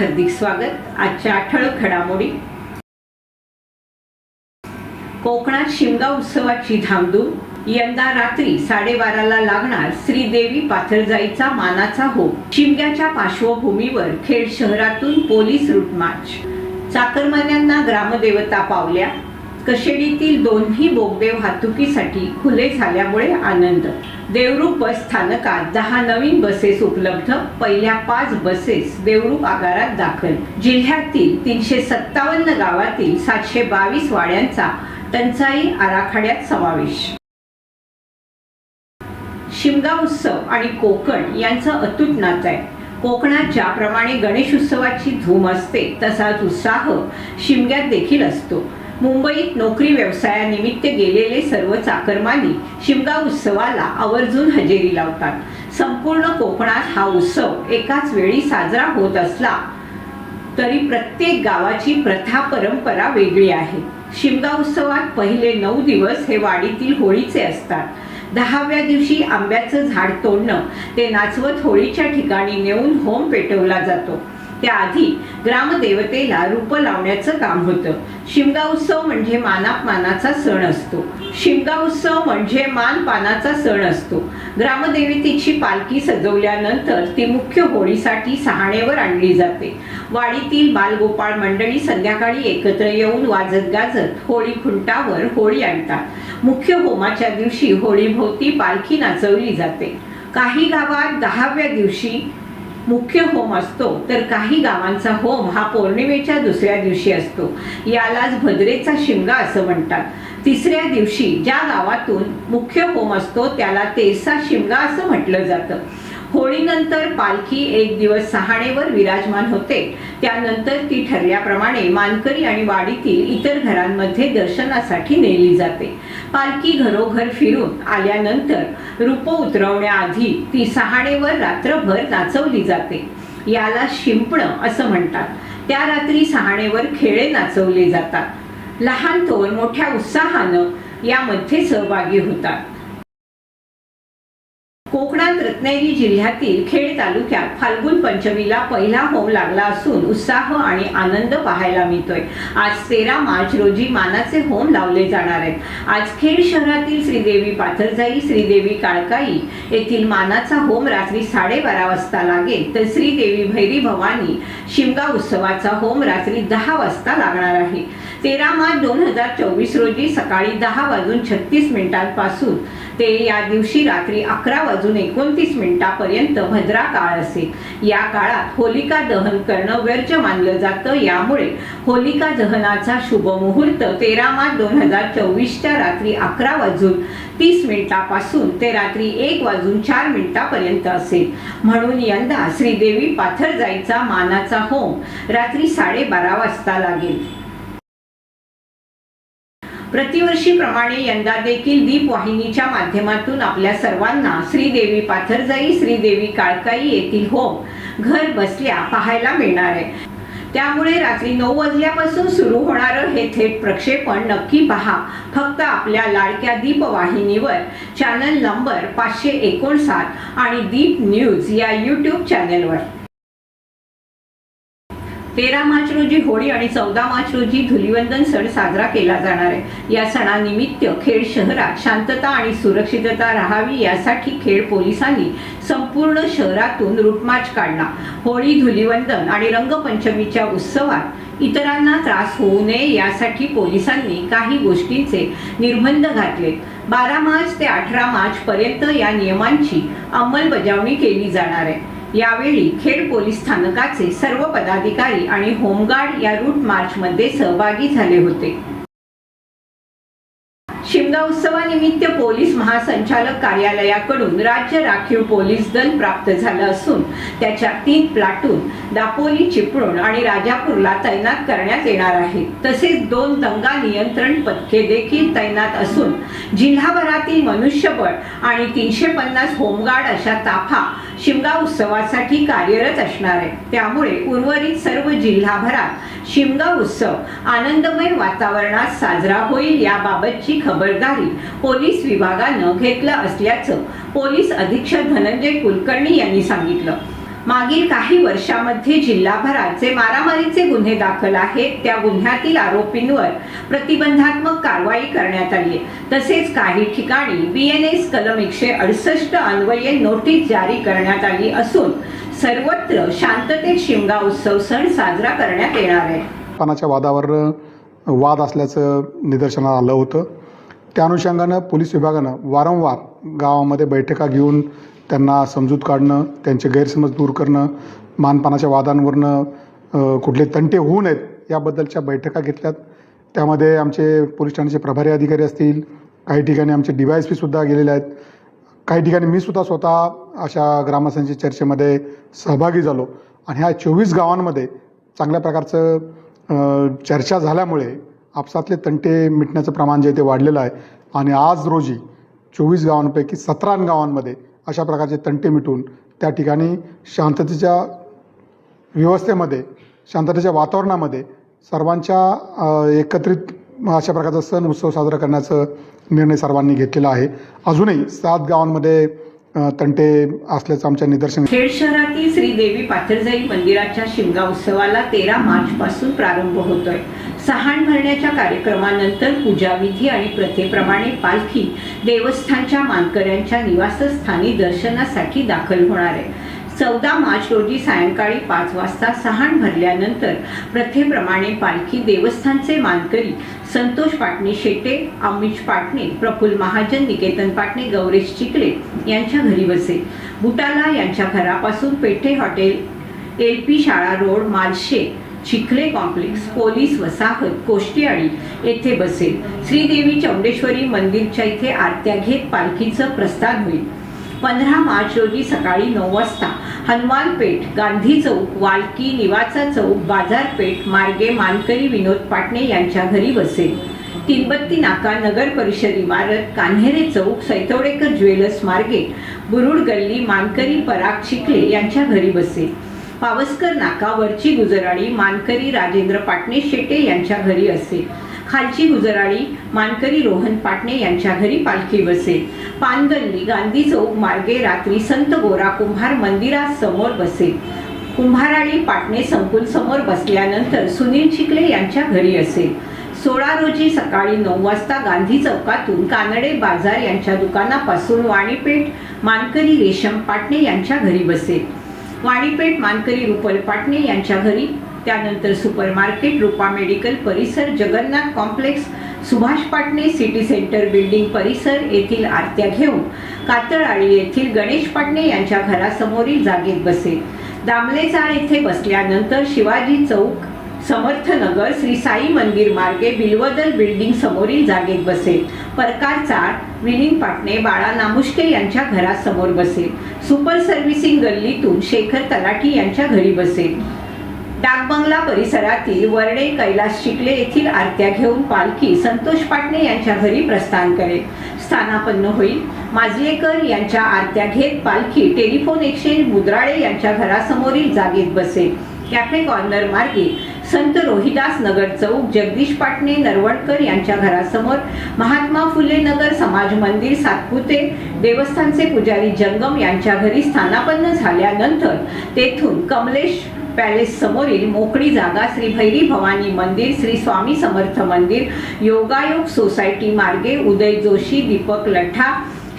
हार्दिक स्वागत. आजच्या ठळक घडामोडी. कोकणात शिमगा उत्सवाची धामधूम. यंदा रात्री साडेबाराला लागणार श्रीदेवी पाथरजाईचा मानाचा हो शिमग्याच्या पार्श्वभूमीवर खेड शहरातून पोलीस रूट मार्च चाकरमान्यांना ग्रामदेवता पावल्या. कशेडीतील दोन्ही बोगदे वाहतुकीसाठी खुले झाल्यामुळे आनंद. देवरूख बस स्थानकात दहा नवीन बसेस उपलब्ध. पहिल्या पाच बसेस देवरूख आगारात दाखल. जिल्ह्यातील तीनशे सत्तावन्न गावातील सातशे बावीस वाड्यांचा टंचाई आराखड्यात समावेश. शिमगा उत्सव आणि कोकण यांचं अतूट नातं आहे. कोकणात ज्याप्रमाणे गणेश उत्सवाची धूम असते तसाच उत्साह शिमग्यात देखील असतो. मुंबईत नोकरी व्यवसायानिमित्त गेलेले सर्व चाकरमानी शिमगा उत्सवाला आवर्जून हजेरी लावतात. संपूर्ण कोकणात हा उत्सव एकाच वेळी साजरा होत असला तरी प्रत्येक गावाची प्रथा परंपरा वेगळी आहे. शिमगा उत्सवात पहिले नऊ दिवस हे वाडीतील होळीचे असतात. दहाव्या दिवशी आंब्याचं झाड तोडणं ते नाचवत होळीच्या ठिकाणी नेऊन होम पेटवला जातो. त्याआधी ग्रामदेवतेला रूप लावण्याचं काम होतं. शिमगा उत्सव म्हणजे मानापमानाचा सण असतो. शिमगा उत्सव म्हणजे मान पानाचा सण असतो. ग्रामदेवतेची पालखी सजवल्यानंतर ती मुख्य होळीसाठी सहाणेवर आणली जाते. वाडीतील बालगोपाळ मंडळी संध्याकाळी एकत्र येऊन वाजत गाजत होळी खुंटावर होळी आणतात. मुख्य होमाच्या दिवशी होळीभोवती पालखी नाचवली जाते. काही गावात दहाव्या दिवशी मुख्य होम असतो तर काही गावांचा होम हा पौर्णिमेच्या दुसऱ्या दिवशी असतो. यालाच भद्रेचा शिमगा असं म्हणतात. तिसऱ्या दिवशी ज्या गावातून मुख्य होम असतो त्याला तेरसा शिमगा असं म्हटलं जातं. होळीनंतर पालखी एक दिवस सहाणेवर विराजमान होते. त्यानंतर ती ठरल्याप्रमाणे मानकरी आणि वाडीतील इतर घरांमध्ये दर्शनासाठी नेली जाते. पालखी घरोघर फिरून आल्यानंतर रूप उतरवण्याआधी ती सहाणेवर रात्रभर नाचवली जाते. याला शिंपणं असं म्हणतात. त्या रात्री सहाणेवर खेळे नाचवले जातात. लहान तोर मोठ्या उत्साहानं यामध्ये सहभागी होतात. कोकणात रत्नागिरी जिल्ह्यातील खेड तालुक्यात फाल्गुन पंचमीला पहिला होम लागला असून उत्साह आणि आनंद पाहायला मिळतोय. आज तेरा मार्च रोजी मानाचे होम लावले जाणार आहेत. आज खेड शहरातील श्रीदेवी पाथरजाई श्रीदेवी काळकाई येथील मानाचा होम रात्री साडेबारा वाजता लागेल. तर श्रीदेवी भैरी भवानी शिमगा उत्सवाचा होम रात्री दहा वाजता लागणार आहे. तेरा मार्च दोन हजार चोवीस रोजी सकाळी दहा वाजून छत्तीस मिनिटांपासून ते या दिवशी रात्री अकरा वाजून एकोणतीस मिनिटापर्यंत भद्रा काळ असेल या काळात होलिका दहन करणं व्यर्ज मानलं जातं. यामुळे होलिका दहनाचा शुभ मुहूर्त तेरा मार्च दोन हजार चोवीसच्या रात्री अकरा वाजून तीस मिनिटापासून ते रात्री एक वाजून चार मिनिटापर्यंत असेल म्हणून यंदा श्रीदेवी पाथर जायचा मानाचा होम रात्री साडेबारा वाजता लागेल. प्रतिवर्षीप्रमाणे यंदा देखील दीप वाहिनीच्या माध्यमातून आपल्या सर्वांना श्रीदेवी पाथरजाई श्रीदेवी काळकाई येथील होम घर बसल्या पाहायला मिळणार आहे. त्यामुळे रात्री नऊ वाजल्यापासून सुरू होणारं हे थेट प्रक्षेपण नक्की पहा. फक्त आपल्या लाडक्या दीप वाहिनीवर चॅनल नंबर पाचशे एकोणसाठ आणि दीप न्यूज या यूट्यूब चॅनलवर. तेरा मार्च रोजी होळी आणि चौदा मार्च रोजी धुलिवंदन सण साजरा केला जाणार आहे. या सणानिमित्त खेड शहरात शांतता आणि सुरक्षितता राहावी यासाठी खेड पोलिसांनी संपूर्ण शहरातून रूटमार्च काढला. होळी धुलिवंदन आणि रंगपंचमीच्या उत्सवात इतरांना त्रास होऊ नये यासाठी पोलिसांनी काही गोष्टींचे निर्बंध घातले. बारा मार्च ते अठरा मार्च पर्यंत या नियमांची अंमलबजावणी केली जाणार आहे. यावेळी खेड पोलीस स्थानकाचे सर्व पदाधिकारी आणि होमगार्ड या रूट मार्चमध्ये सहभागी झाले होते. शिमगा उत्सवानिमित्त पोलीस महासंचालक कार्यालयाकडून राज्य राखीव पोलीस दल प्राप्त झालं असून त्याच्या तीन प्लाटून दापोली चिपळूण आणि राजापूरला तैनात करण्यात येणार आहे. तसेच दोन दंगा नियंत्रण पथके देखील तैनात असून जिल्हाभरातील मनुष्यबळ आणि तीनशे पन्नास होमगार्ड अशा ताफा शिमगा उत्सवासाठी कार्यरत असणार आहे. त्यामुळे उर्वरित सर्व जिल्हाभरात शिमगा उत्सव आनंदमय वातावरणात साजरा होईल याबाबतची खबरदारी पोलीस विभागानं घेतलं असल्याचं पोलीस अधीक्षक धनंजय कुलकर्णी यांनी सांगितलं. मागील काही वर्षामध्ये जिल्हाभरात जे मारामारीचे गुन्हे दाखल आहेत. त्या गुन्ह्यातील आरोपींवर प्रतिबंधात्मक कारवाई करण्यात आली आहे. तसेच काही ठिकाणी वी एन एस कलम एकशे अडुसष्ट अन्वये नोटीस जारी करण्यात आली असून सर्वत्र शांततेत शिमगा उत्सव सण साजरा करण्यात येणार आहे. पानाच्या वादावर वाद असल्याचं निदर्शनात आलं होतं. त्या अनुषंगानं पोलीस विभागानं वारंवार गावामध्ये बैठका घेऊन त्यांना समजूत काढणं त्यांचे गैरसमज दूर करणं मानपानाच्या वादांवरनं कुठले तंटे होऊ नयेत याबद्दलच्या बैठका घेतल्यात. त्यामध्ये आमचे पोलीस ठाण्याचे प्रभारी अधिकारी असतील काही ठिकाणी आमचे डी वाय एस पीसुद्धा गेलेले आहेत. काही ठिकाणी मी सुद्धा स्वतः अशा ग्रामस्थांच्या चर्चेमध्ये सहभागी झालो आणि ह्या चोवीस गावांमध्ये चांगल्या प्रकारचं चर्चा झाल्यामुळे आपसातले तंटे मिटण्याचं प्रमाण जे आहे ते वाढलेलं आहे. आणि आज रोजी चोवीस गावांपैकी सतरा गावांमध्ये अशा प्रकारचे तंटे मिटून त्या ठिकाणी शांततेच्या व्यवस्थेमध्ये शांततेच्या वातावरणामध्ये सर्वांच्या एकत्रित अशा प्रकारचा सण उत्सव साजरा करण्याचा निर्णय सर्वांनी घेतलेला आहे. अजूनही सात गावांमध्ये तंटे असल्याचं आमच्या निदर्शन खेड शहरातील श्री देवी पाथरजाई मंदिराच्या शिमगा उत्सवाला तेरा मार्च पासून प्रारंभ होतोय. सहाण भरण्याच्या कार्यक्रमानंतर पूजाविधी आणि प्रथेप्रमाणे पालखी देवस्थानच्या मानकऱ्यांच्या निवासस्थानी दर्शनासाठी दाखल होणार आहे. चौदा मार्च रोजी सायंकाळी पाच वाजता सहाण भरल्यानंतर प्रथेप्रमाणे पालखी देवस्थानचे मानकरी संतोष पाटणे शेटे अमिश पाटणे प्रफुल्ल महाजन निकेतन पाटणे गौरेश चिकले यांच्या घरी बसेल बुटाला यांच्या घरापासून पेठे हॉटेल एल पी शाळा road Malshe Chikhale complex police वसाहत कोष्टीआळी येथे बसेल. श्रीदेवी चौंडेश्वरी मंदिरच्या इथे आरत्या घेत पालखीचं प्रस्थान होईल. पंधरा मार्च रोजी सकाळी नऊ वाजता हनुमान पेठ गांधी चौक वालकी निवाचा चौक बाजारपेठ मार्गे मानकरी विनोद पाटणे यांच्या घरी बसेल. तिनबत्ती नाका नगर परिषद इमारत कान्हेरे चौक सैतवडेकर ज्वेलर्स मार्गे बुरुड गल्ली मानकरी पराग चिखले यांच्या घरी बसेल. पावसकर नाका वरची गुजराळी मानकरी राजेंद्र पाटणे शेटे यांच्या घरी असे. खालची गुजराळी मानकरी रोहन पाटणे यांच्या घरी पालखी बसे. पानगल्ली गांधी चौक मार्गे रात्री संत गोरा कुंभार मंदिरासमोर बसे. कुंभाराळी पाटणे संकुल समोर बसल्यानंतर सुनील चिखले यांच्या घरी असे. सोळा रोजी सकाळी नऊ वाजता गांधी चौकातून कानडे बाजार यांच्या दुकानापासून वाणीपेठ मानकरी रेशम पाटणे यांच्या घरी बसेल वाणीपेठ मानकरी रुपल पाटणे यांच्या घरी. त्यानंतर सुपर मार्केट रुपा मेडिकल परिसर Jagannath complex Subhash Patne city centre building परिसर येथील आरत्या घेऊन. कातळाळी येथील गणेश पाटणे यांच्या घरासमोरील जागेत बसेल दामलेचाळ येथे बसल्यानंतर शिवाजी चौक समर्थनगर श्री साई मंदिर मार्गे बिलवदल बिल्डिंग समोरील जागेत बसेल. परकार चाळ विलीन पाटणे बाळा नामुष्के यांच्या घरासमोर बसेल. सुपर सर्व्हिसिंग गल्लीतून शेखर तलाठी यांच्या घरी बसेल. डाकबंगला परिसरातील वर्णे कैलास शिकले येथील आरत्या घेऊन पालखी संतोष पाटणे यांच्या घरी प्रस्थान करेल. स्थानापन्न होईल. माजलेकर यांच्या आरत्या घेत पालखी टेलिफोन एक्सचेंज मुद्राळे यांच्या घरासमोरील जागेत बसेल. कॅफे कॉर्नर मार्गे संत रोहिदास नगर चौक जगदीश पाटणे नरवणकर यांच्या घरासमोर महात्मा फुले नगर समाज मंदिर सातपुते देवस्थानचे पुजारी जंगम यांच्या घरी स्थानापन्न झाल्यानंतर तेथून कमलेश पॅलेस समोरील मोकळी जागा श्री भैरी भवानी मंदिर श्री स्वामी समर्थ मंदिर योगायोग सोसायटी मार्गे उदय जोशी दीपक लठा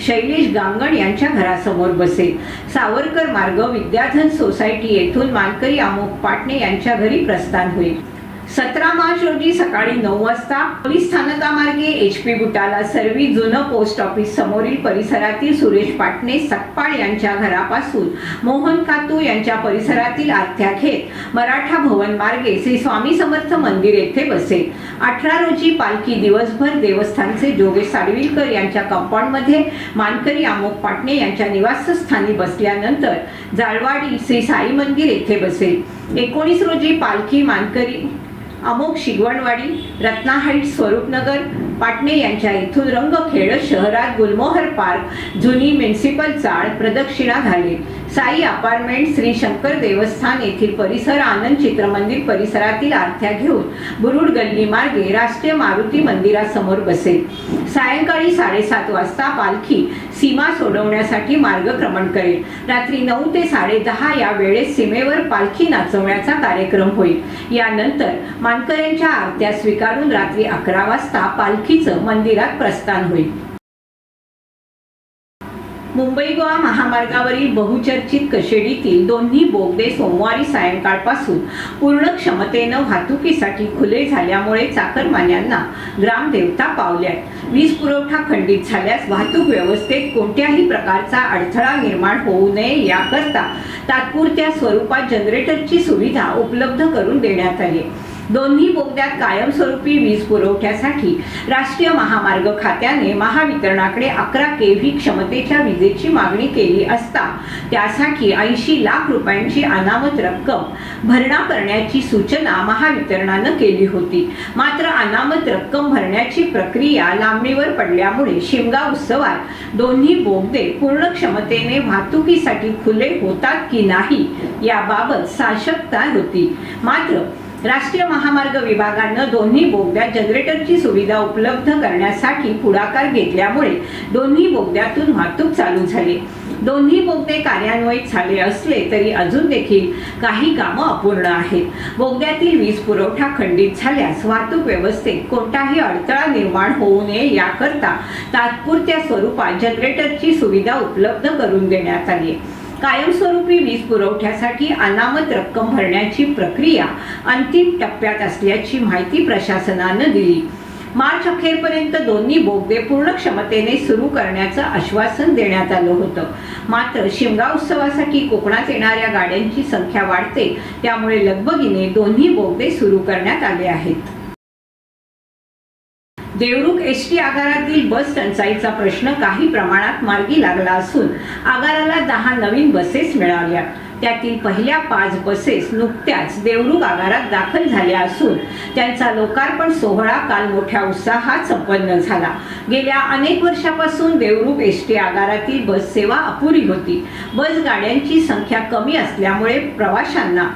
शैलेश गांगण यांच्या घरासमोर बसेल सावरकर मार्ग विद्याधन सोसायटी येथून मानकरी अमोक पाटणे यांच्या घरी प्रस्थान होईल. सतरा मार्च रोजी सकाळी नऊ वाजता पोलीस स्थानकामार्गे एच पी बुटाला सर्वी जुनं पोस्ट ऑफिस समोरील परिसरातील सुरेश पाटणे सकपाळ यांच्या घरापासून मोहन कातू यांच्या परिसरातील आत्या घेत मराठा भवन मार्गे श्री स्वामी समर्थ मंदिर येथे बसेल अठरा रोजी पालखी दिवसभर देवस्थानचे जोगेश साडविलकर यांच्या कंपाऊंडमध्ये मानकरी आमोक पाटणे यांच्या निवासस्थानी बसल्यानंतर जाळवाडी श्री साई मंदिर येथे बसेल एकोणीस रोजी पालखी मानकरी अमोक शिगवणवाडी रत्ना हाईट्स स्वरूपनगर पाटणे यांच्या इथून रंगखेड शहरात गुलमोहर पार्क जुनी म्युन्सिपल चाळ प्रदक्षिणा झाली साई अपार्टमेंट श्री शंकर देवस्थान येथील परिसर आनंद चित्रमंदिर परिसरातील आरत्या घेऊन बुरुड गल्ली मार्गे राष्ट्रीय मारुती मंदिरासमोर बसेल. सायंकाळी साडेसात वाजता पालखी सीमा सोडवण्यासाठी मार्गक्रमण करेल. रात्री नऊ ते साडेदहा या वेळेस सीमेवर पालखी नाचवण्याचा कार्यक्रम होईल. यानंतर मानकऱ्यांच्या आरत्या स्वीकारून रात्री अकरा वाजता पालखीचं मंदिरात प्रस्थान होईल. मुंबई गोवा महामार्गावरील बहुचर्चित कशेडीतील दोन्ही बोगदे सोमवारी सायंकाळपासून पूर्ण क्षमतेनं वाहतुकीसाठी खुले झाल्यामुळे चाकरमान्यांना ग्रामदेवता पावल्यात. वीज पुरवठा खंडित झाल्यास वाहतूक व्यवस्थेत कोणत्याही प्रकारचा अडथळा निर्माण होऊ नये याकरता तात्पुरत्या स्वरूपात जनरेटरची सुविधा उपलब्ध करून देण्यात आली. दोन्ही बोगद्यात कायमस्वरूपी वीज पुरवठ्यासाठी राष्ट्रीय महामार्ग खात्याने महावितरणाकडे अकरा केव्ही क्षमतेच्या विजेची मागणी केली असता त्यासाठी ऐंशी लाख रुपयांची अनामत रक्कम भरणा करण्याची सूचना महावितरणानं केली होती. मात्र अनामत रक्कम भरण्याची प्रक्रिया लांबणीवर पडल्यामुळे शिमगा उत्सवात दोन्ही बोगदे पूर्ण क्षमतेने वाहतुकीसाठी खुले होतात की नाही याबाबत साशकता होती. मात्र राष्ट्रीय महामार्ग विभागानं दोन्ही बोगद्यात जनरेटरची सुविधा उपलब्ध करण्यासाठी पुढाकार घेतल्यामुळे दोन्ही बोगद्यातून वाहतूक चालू झाली दोन्ही बोगदे कार्यान्वित झाले असले तरी अजून देखील काही कामं अपूर्ण आहेत बोगद्यातील वीज पुरवठा खंडित झाल्यास वाहतूक व्यवस्थेत कोणताही अडथळा निर्माण होऊ नये याकरता तात्पुरत्या स्वरूपात जनरेटरची सुविधा उपलब्ध करून देण्यात आली आहे. कायमस्वरूपी वीज पुरवठ्यासाठी अनामत रक्कम भरण्याची प्रक्रिया अंतिम टप्प्यात असल्याची माहिती प्रशासनानं दिली. मार्च अखेरपर्यंत दोन्ही बोगदे पूर्ण क्षमतेने सुरू करण्याचं आश्वासन देण्यात आलं होतं. मात्र शिमगा उत्सवासाठी कोकणात येणाऱ्या गाड्यांची संख्या वाढते त्यामुळे लगबगीने दोन्ही बोगदे सुरू करण्यात आले आहेत. देवरुख एस टी आगारातील बस टंचाईचा प्रश्न काही प्रमाणात मार्गी लागला असून आगाराला दहा नवीन बसेस मिळाल्या. त्यातील पहिल्या पाच बसेस नुकत्याच देवरुख आगारात दाखल झाल्या असून त्यांचा लोकार्पण सोहळा काल मोठ्या उत्साहात संपन्न झाला. गेल्या अनेक वर्षापासून देवरुख एस टी आगारातील बस सेवा अपुरी होती. बस गाड्यांची संख्या कमी असल्यामुळे प्रवाशांना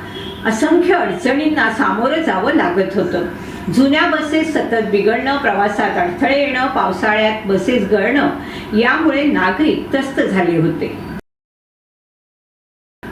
असंख्य अडचणींना सामोरं जावं लागत होतं. जुन्या बसेस सतत बिघडणं प्रवासात अडथळे येणं पावसाळ्यात बसेस गळणं यामुळे नागरिक त्रस्त झाले होते.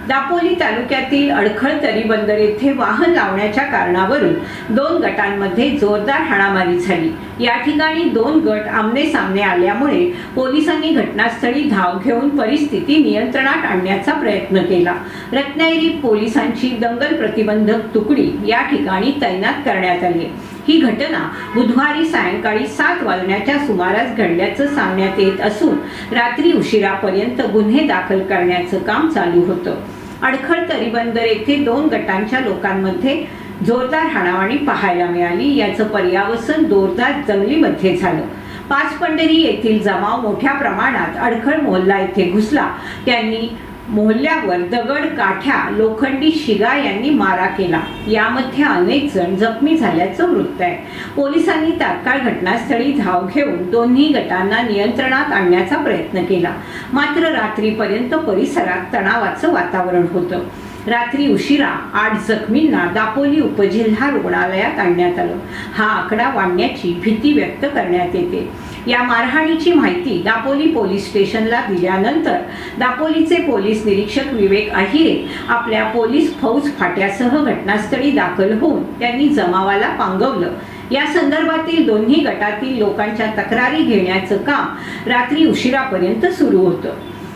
दापोली तालुक्यातील अडखळ तरीबंदर येथे वाहन लावण्याच्या कारणावरून दोन गटांमध्ये जोरदार हाणामारी झाली. या ठिकाणी दोन गट आमने सामने आल्यामुळे पोलिसांनी घटनास्थळी धाव घेऊन परिस्थिती नियंत्रणात आणण्याचा प्रयत्न केला. रत्नागिरी पोलिसांची दंगल प्रतिबंधक तुकडी या ठिकाणी तैनात करण्यात आली. ही घटना बुधवारी सायंकाळी सात वाजण्याच्या सुमारास घडल्याचं सांगण्यात येत असून रात्री उशिरापर्यंत गुन्हे दाखल करण्याचं काम चालू होतं. अडखळ तरीबंदर येथे दोन गटांच्या लोकांमध्ये जोरदार हाणावाणी पाहायला मिळाली. याचं पर्यावसन जोरदार जंगलीमध्ये झालं. पाचपंढरी येथील जमाव मोठ्या प्रमाणात अडखळ मोहल्ला येथे घुसला. त्यांनी मोहल्ल्यावर दगड काठ्या लोखंडी शिगा यांनी मारा केला. यामध्ये अनेक जण जखमी झाल्याचं वृत्त आहे. पोलिसांनी तात्काळ घटनास्थळी धाव घेऊन दोन्ही गटांना नियंत्रणात आणण्याचा प्रयत्न केला. मात्र रात्रीपर्यंत परिसरात तणावाचं वातावरण होतं. रात्री उशिरा आठ जखमींना दापोली उपजिल्हा रुग्णालयात आणण्यात आलं. हा आकडा वाढण्याची भीती व्यक्त करण्यात येते. या मारहाणीची माहिती दापोली पोलीस स्टेशनला दिल्यानंतर दापोलीचे पोलीस निरीक्षक विवेक आहिरे आपल्या पोलीस फौज फाट्यासह घटनास्थळी दाखल होऊन त्यांनी जमावाला पांगवलं. या संदर्भातील दोन्ही गटातील लोकांच्या तक्रारी घेण्याचं काम रात्री उशिरापर्यंत सुरू होतं.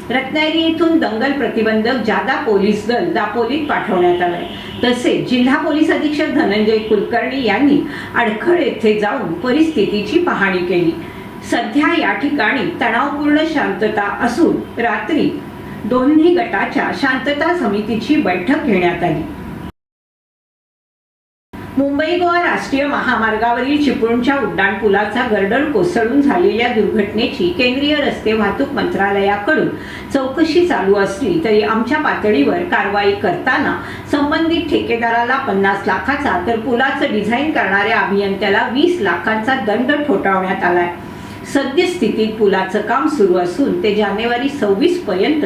रत्नागिरी येथून दंगल प्रतिबंधक जादा पोलीस दल दापोलीत पाठवण्यात आलंय. तसेच जिल्हा पोलीस अधीक्षक धनंजय कुलकर्णी यांनी अडखळ येथे जाऊन परिस्थितीची पाहणी केली. सध्या या ठिकाणी तणावपूर्ण शांतता असून रात्री दोन्ही गटाच्या शांतता समितीची बैठक घेण्यात आली. मुंबई गोवा राष्ट्रीय महामार्गावरील चिपळूणच्या उड्डाणपुलाचा गर्डन कोसळून झालेल्या दुर्घटनेची केंद्रीय रस्ते वाहतूक मंत्रालयाकडून चौकशी चालू असली तरी आमच्या पातळीवर कारवाई करताना संबंधित ठेकेदाराला पन्नास लाखाचा तर पुलाचं डिझाईन करणाऱ्या अभियंत्याला वीस लाखांचा दंड ठोठावण्यात आलाय. सद्यस्थितीत पुलाचं काम सुरू असून ते जानेवारी सव्वीस पर्यंत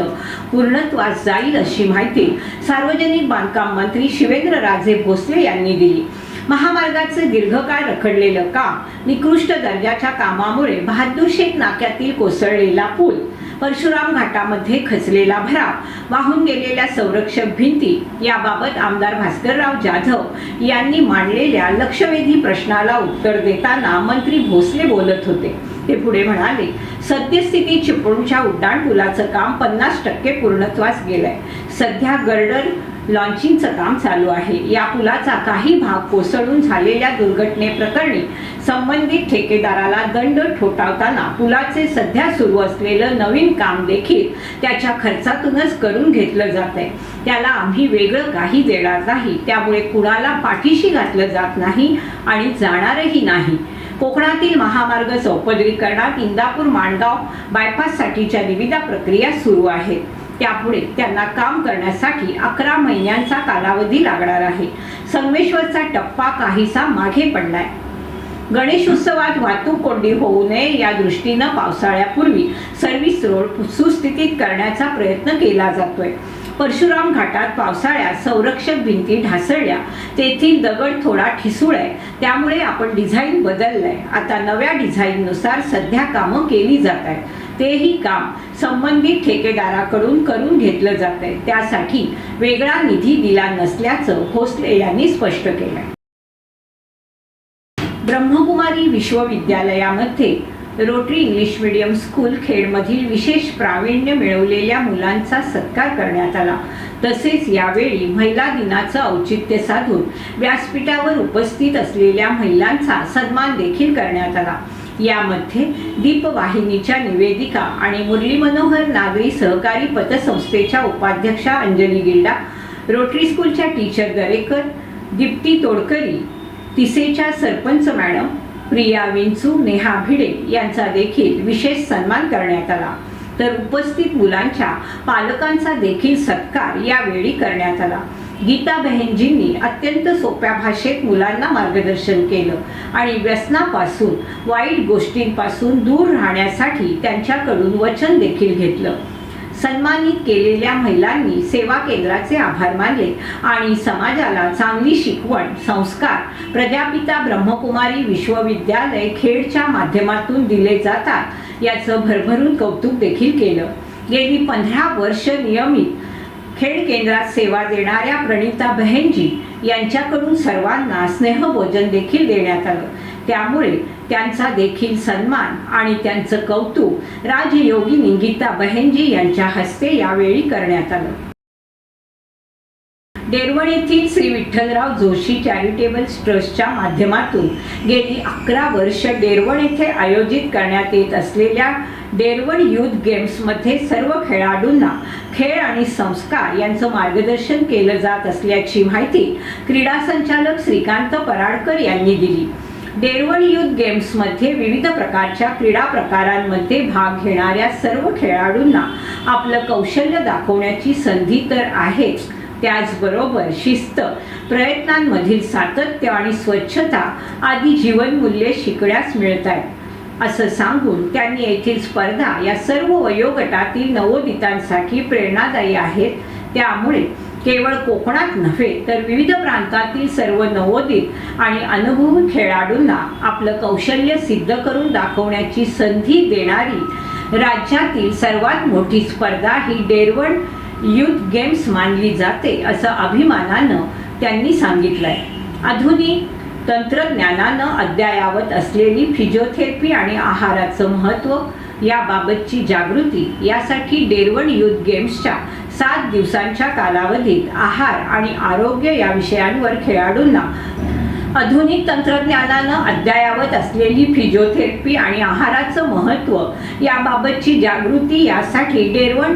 पूर्णत्वास जाईल अशी माहिती सार्वजनिक बांधकाम मंत्री शिवेंद्र राजे भोसले यांनी दिली. महामार्गाचं दीर्घकाळ रखडलेलं काम निकृष्ट दर्जाच्या कामामुळे बहादूर शेख नाक्यातील कोसळलेला पूल परशुराम घाटामध्ये खचलेला भराव वाहून गेलेल्या संरक्षक भिंती याबाबत आमदार भास्करराव जाधव यांनी मांडलेल्या लक्षवेधी प्रश्नाला उत्तर देताना मंत्री भोसले बोलत होते. ते पुढे म्हणाले सद्यस्थितीत चिपळूणच्या उड्डाण पुलाचं काम पन्नास टक्के पूर्णत्वास गेलंय. सध्या गर्डर लॉन्चिंगचं काम चालू आहे. या पुलाचा काही भाग कोसळून झालेल्या दुर्घटनेप्रकरणी संबंधित ठेकेदाराला दंड ठोठावताना पुलाचे सध्या सुरू असलेलं नवीन काम देखील त्याच्या खर्चातूनच करून घेतलं जात आहे त्याला आम्ही वेगळं काही देणार नाही. त्यामुळे कुणाला पाठीशी घातलं जात नाही आणि जाणारही नाही. कोकणातील महामार्ग चौपदरीकरणात इंदापूर माणगाव बायपाससाठीच्या निविदा प्रक्रिया सुरू आहेत. त्यापुढे त्यांना काम करण्यासाठी अकरा महिन्यांचा कालावधी लागणार आहे. संगमेश्वरचा टप्पा काहीसा मागे पडलाय. गणेश उत्सवात वाहतूक कोंडी होऊ नये या दृष्टीनं पावसाळ्यापूर्वी सर्व्हिस रोड सुस्थितीत करण्याचा प्रयत्न केला जातोय. परशुराम घाटात पावसाळ्यात संरक्षक भिंती ढासळल्या. तेथील दगड थोडा ठिसूळ आहे. त्यामुळे आपण डिझाईन बदललंय. आता नव्या डिझाईननुसार सध्या कामं केली जात आहेत. तेही काम संबंधित ठेकेदाराकडून करून घेतलं जात आहे त्यासाठी वेगळा निधी दिला नसल्याचं भोसले यांनी स्पष्ट केलं ब्रह्मकुमारी विश्वविद्यालयामध्ये रोटरी इंग्लिश मीडियम स्कूल खेडमधील विशेष प्रावीण्य मिळवलेल्या मुलांचा सत्कार करण्यात आला. तसेच यावेळी महिला दिनाचं औचित्य साधून व्यासपीठावर उपस्थित असलेल्या महिलांचा सन्मान देखील करण्यात आला. यामध्ये दीपवाहिनीच्या निवेदिका आणि मुरली मनोहर नागरी सहकारी पतसंस्थेच्या उपाध्यक्षा अंजली गिल्डा रोटरी स्कूलच्या टीचर दरेकर दीप्ती तोडकरी तिसेच्या सरपंच मॅडम प्रिया विंचू नेहा भिडे यांचा देखील विशेष सन्मान करण्यात आला. तर उपस्थित मुलांच्या पालकांचा देखील सत्कार यावेळी करण्यात आला. गीता बहेनजींनी अत्यंत सोप्या भाषेत मुलांना मार्गदर्शन केलं. आणि व्यसनापासून वाईट गोष्टींपासून दूर राहण्यासाठी त्यांच्याकडून वचन देखील घेतलं. सन्मानित केलेल्या महिलांनी सेवा केंद्राचे आभार मानले आणि समाजाला चांगली शिकवण संस्कार प्रजापिता ब्रह्मकुमारी विश्वविद्यालय खेडच्या माध्यमातून दिले जातात याचं भरभरून कौतुक देखील केलं. गेली पंधरा वर्ष नियमित खेळ केंद्रात सेवा देणाऱ्या प्रणिता बहेनजी यांच्याकडून सर्वांना स्नेहभोजन देखील देण्यात आलं. त्यामुळे त्यांचा देखील सन्मान आणि त्यांचं कौतुक राजयोगिनी गीता बहेनजी यांच्या हस्ते यावेळी करण्यात आलं. डेरवण येथील श्री विठ्ठलराव जोशी चॅरिटेबल ट्रस्टच्या माध्यमातून गेली अकरा वर्ष डेरवण येथे आयोजित करण्यात येत असलेल्या डेरवण युथ गेम्समध्ये सर्व खेळाडूंना खेळ आणि संस्कार यांचं मार्गदर्शन केलं जात असल्याची माहिती क्रीडा संचालक श्रीकांत पराडकर यांनी दिली. डेरवण युथ गेम्समध्ये विविध प्रकारच्या क्रीडा प्रकारांमध्ये भाग घेणाऱ्या सर्व खेळाडूंना आपलं कौशल्य दाखवण्याची संधी तर आहेच. त्याचबरोबर शिस्त प्रयत्नांमधील सातत्य आणि स्वच्छता आदी जीवनमूल्ये शिकण्यास मिळत आहेत असं सांगून त्यांनी येथील स्पर्धा या सर्व वयोगटातील नवोदितांसाठी प्रेरणादायी आहेत. त्यामुळे केवळ कोकणात नव्हे तर विविध प्रांतातील सर्व नवोदित आणि अनुभवी खेळाडूंना आपलं कौशल्य सिद्ध करून दाखवण्याची संधी देणारी राज्यातील सर्वात मोठी स्पर्धा ही डेरवण युथ गेम्स मानली जाते असं अभिमानानं त्यांनी सांगितलंय. आधुनिक तंत्रज्ञानानं अद्ययावत असलेली फिजिओथेरपी आणि आहाराचं महत्त्व याबाबतची जागृती यासाठी डेरवण युथ गेम्सच्या सात दिवसांच्या कालावधीत आहार आणि आरोग्य या विषयांवर खेळाडूंना आधुनिक तंत्रज्ञानानं अद्ययावत असलेली फिजिओथेरपी आणि आहाराचं महत्त्व याबाबतची जागृती यासाठी डेरवण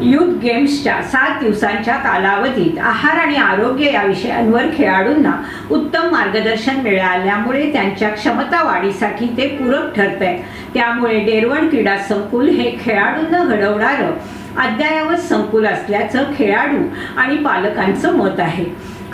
युथ गेम्सच्या सात दिवसांच्या कालावधीत आहार आणि आरोग्य या विषयांवर खेळाडूंना उत्तम मार्गदर्शन मिळाल्यामुळे त्यांच्या क्षमता वाढीसाठी ते पूरक ठरत आहे त्यामुळे डेरवण क्रीडा संकुल हे खेळाडूंना घडवणारं अद्ययावत संकुल असल्याचं खेळाडू आणि पालकांचं मत आहे.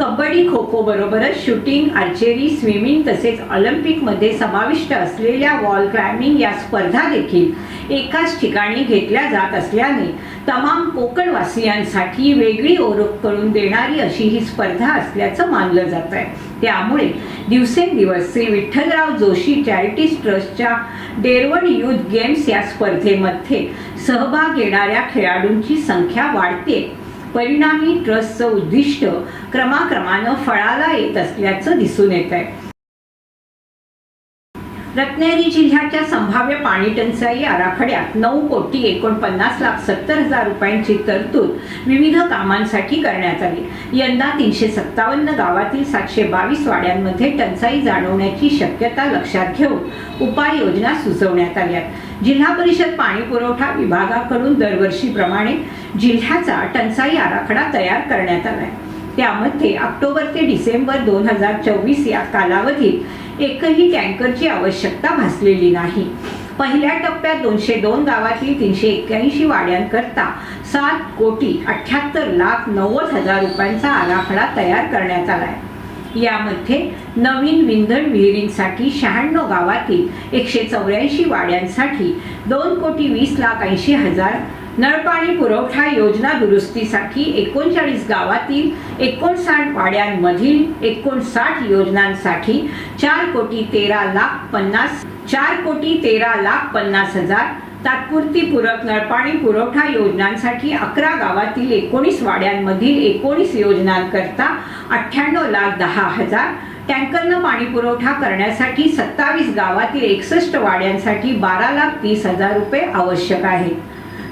कबड्डी खो खो बरोबरच शूटिंग आर्चेरी स्विमिंग तसेच ऑलिम्पिकमध्ये समाविष्ट असलेल्या वॉल क्लाइम्बिंग या स्पर्धा देखील एकाच ठिकाणी घेतल्या जात असल्याने तमाम कोकणवासियांसाठी वेगळी ओळख करून देणारी अशी ही स्पर्धा असल्याचं मानलं जात आहे. त्यामुळे दिवसेंदिवस श्री विठ्ठलराव जोशी चॅरिटी ट्रस्टच्या डेरवण युथ गेम्स या स्पर्धेमध्ये सहभाग घेणाऱ्या खेळाडूंची संख्या वाढते. परिणामी ट्रस्टचं उद्दिष्ट क्रमाक्रमानं फळाला येत असल्याचं दिसून येत आहे रत्नागिरी जिल्ह्याच्या संभाव्य पाणी टंचाई आराखड्यात नऊ कोटी एकोणपन्नास लाख सत्तर हजार रुपयांची तरतूद विविध कामांसाठी करण्यात आली. यंदा तीनशे सत्तावन्न गावातील सातशे बावीस वाड्यांमध्ये टंचाई जाणवण्याची शक्यता लक्षात घेऊन उपाययोजना सुचवण्यात आल्यात जिल्हा परिषद पाणी पुरवठा विभागाकडून दरवर्षीप्रमाणे जिल्ह्याचा टंचाई आराखडा तयार करण्यात आला आहे. त्यामध्ये ऑक्टोबर ते डिसेंबर दोन हजार चोवीस या कालावधीत एकही टँकरची आवश्यकता भासलेली नाही. पहिल्या टप्प्यात दोनशे दोन गावातील तीनशे एक्क्याऐंशी वाड्यांकरता सात कोटी अठ्याहत्तर लाख नव्वद हजार रुपयांचा आराखडा तयार करण्यात आलाय यामध्ये नवीन विंधन विहिरींसाठी शहाण्णव गावातील एकशे चौऱ्याऐंशी वाड्यांसाठी दोन कोटी वीस लाख ऐंशी हजार नळपाणी पुरवठा योजना दुरुस्तीसाठी एकोणचाळीस गावातील एकोणसाठ वाड्यांमधील एकोणसाठ योजनांसाठी चार कोटी तेरा लाख पन्नास चार कोटी तेरा लाख पन्नास हजार तात्पुरती पूरक नळपाणी पुरवठा योजनांसाठी अकरा गावातील एकोणीस वाड्यांमधील एकोणीस योजनांकरता अठ्ठ्याण्णव लाख दहा हजार टँकरनं पाणी पुरवठा करण्यासाठी सत्तावीस गावातील एकसष्ट वाड्यांसाठी बारा लाख तीस हजार रुपये आवश्यक आहेत.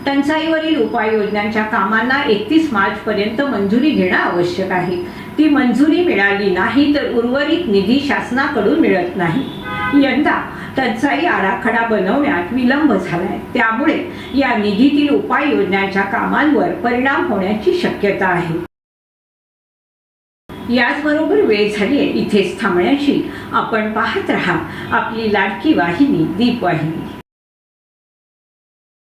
टंचाईवरील उपाययोजनांच्या कामांना एकतीस मार्च पर्यंत मंजुरी घेणं आवश्यक आहे. ती मंजुरी मिळाली नाही तर उर्वरित निधी शासनाकडून मिळत नाही. यंदा टंचाई आराखडा बनवण्यात विलंब झालाय. त्यामुळे या निधीतील उपाययोजनांच्या कामांवर परिणाम होण्याची शक्यता आहे. याचबरोबर वेळ झाली आहे. इथेच थांबण्याची आपण पाहत राहा. आपली लाडकी वाहिनी दीप वाहिनी